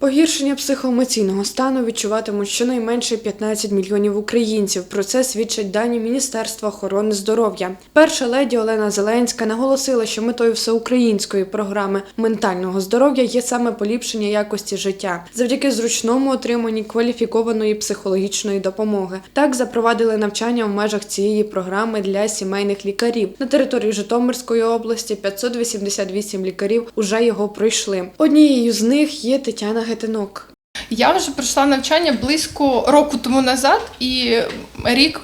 Погіршення психоемоційного стану відчуватимуть щонайменше 15 мільйонів українців. Про це свідчать дані Міністерства охорони здоров'я. Перша леді Олена Зеленська наголосила, що метою всеукраїнської програми ментального здоров'я є саме поліпшення якості життя завдяки зручному отриманні кваліфікованої психологічної допомоги. Так запровадили навчання в межах цієї програми для сімейних лікарів. На території Житомирської області 588 лікарів уже його пройшли. Однією з них є Тетяна Гетинок. Я вже пройшла навчання близько року тому назад, і рік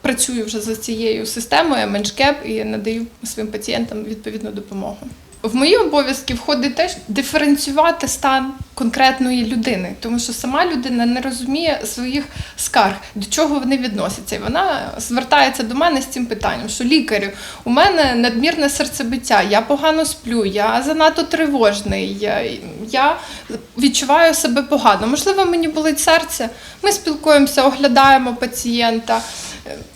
працюю вже за цією системою Меншкеп і надаю своїм пацієнтам відповідну допомогу. В мої обов'язки входить теж диференціювати стан конкретної людини, тому що сама людина не розуміє своїх скарг, до чого вони відносяться. І вона звертається до мене з цим питанням, що лікарю, у мене надмірне серцебиття, я погано сплю, я занадто тривожний, я, я відчуваю себе погано. Можливо, мені болить серце. Ми спілкуємося, оглядаємо пацієнта.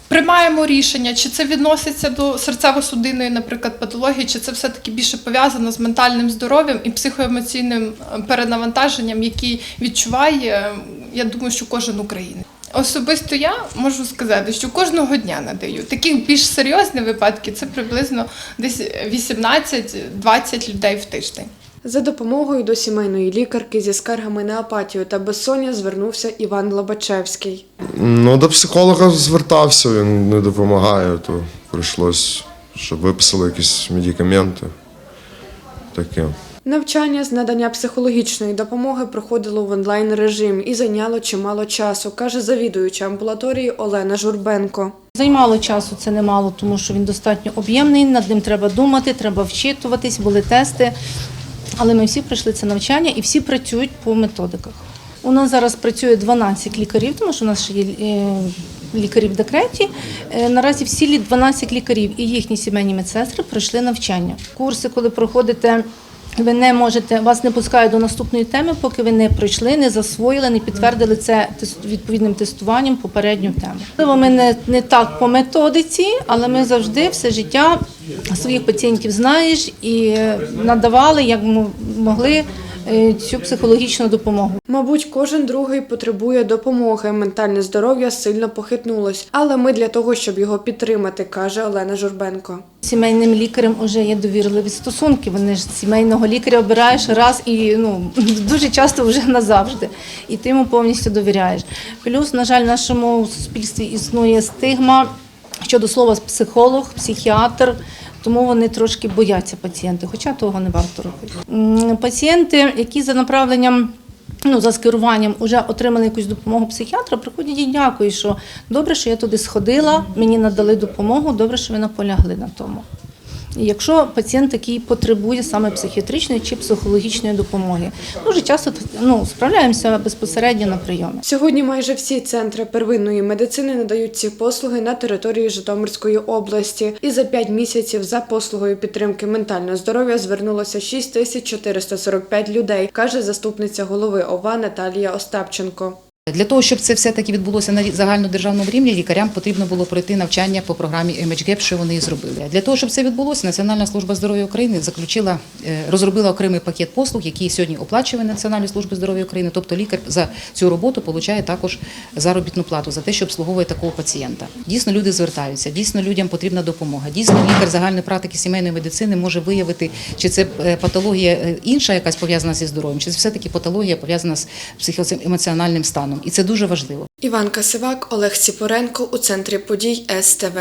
Приймаємо рішення, чи це відноситься до серцево-судинної, наприклад, патології, чи це все-таки більше пов'язано з ментальним здоров'ям і психоемоційним е, перенавантаженням, який відчуває, е, я думаю, що кожен українець. Особисто я можу сказати, що кожного дня надаю. Таких більш серйозні випадки це приблизно десь 18-20 людей в тиждень. За допомогою до сімейної лікарки зі скаргами на апатію та безсоння звернувся Іван Лобачевський. Ну, до психолога звертався, він не допомагає, то прийшлось, щоб виписали якісь медикаменти. Таке. Навчання з надання психологічної допомоги проходило в онлайн режимі і зайняло чимало часу, каже завідуюча амбулаторії Олена Журбенко. Займало часу це немало, тому що він достатньо об'ємний, над ним треба думати, треба вчитуватись, були тести. Але ми всі пройшли це навчання і всі працюють по методиках. У нас зараз працює 12 лікарів, тому що у нас ще є е, лікарі в декреті. Е, Наразі всі 12 лікарів і їхні сімейні медсестри пройшли навчання. Курси, коли проходите. Ви не можете, вас не пускають до наступної теми, поки ви не пройшли, не засвоїли, не підтвердили це відповідним тестуванням попередню тему. Ми не, не так по методиці, але ми завжди все життя своїх пацієнтів знаєш і е, надавали, як мо- могли, цю психологічну допомогу. Мабуть, кожен другий потребує допомоги. Ментальне здоров'я сильно похитнулось, але ми для того, щоб його підтримати, каже Олена Журбенко. Сімейним лікарем вже є довірливі стосунки. Вони ж сімейного лікаря обираєш раз і ну дуже часто вже назавжди. І ти йому повністю довіряєш. Плюс, на жаль, в нашому суспільстві існує стигма щодо слова психолог, психіатр. Тому вони трошки бояться пацієнти, хоча того не варто робити. Пацієнти, які за направленням ну, за скеруванням вже отримали якусь допомогу психіатра, приходять і дякую, що добре, що я туди сходила, мені надали допомогу, добре, що ви наполягли на тому. Якщо пацієнт такий потребує саме психіатричної чи психологічної допомоги, дуже часто ну, справляємося безпосередньо на прийомі. Сьогодні майже всі центри первинної медицини надають ці послуги на території Житомирської області. І за 5 місяців за послугою підтримки ментального здоров'я звернулося 6445 людей, каже заступниця голови ОВА Наталія Остапченко. Для того, щоб це все таки відбулося на загальнодержавному рівні, лікарям потрібно було пройти навчання по програмі MHGAP, що вони і зробили. Для того, щоб це відбулося, Національна служба здоров'я України заключила, е, розробила окремий пакет послуг, який сьогодні оплачує Національна служба здоров'я України. Тобто лікар за цю роботу отримує також заробітну плату за те, що обслуговує такого пацієнта. Дійсно, люди звертаються, дійсно людям потрібна допомога. Дійсно, лікар загальної практики сімейної медицини може виявити, чи це е, патологія е, інша, якась пов'язана зі здоров'ям, чи це все таки патологія пов'язана з психоемоціональним станом. І це дуже важливо. Іван Касивак, Олег Ціпоренко у центрі подій СТВ.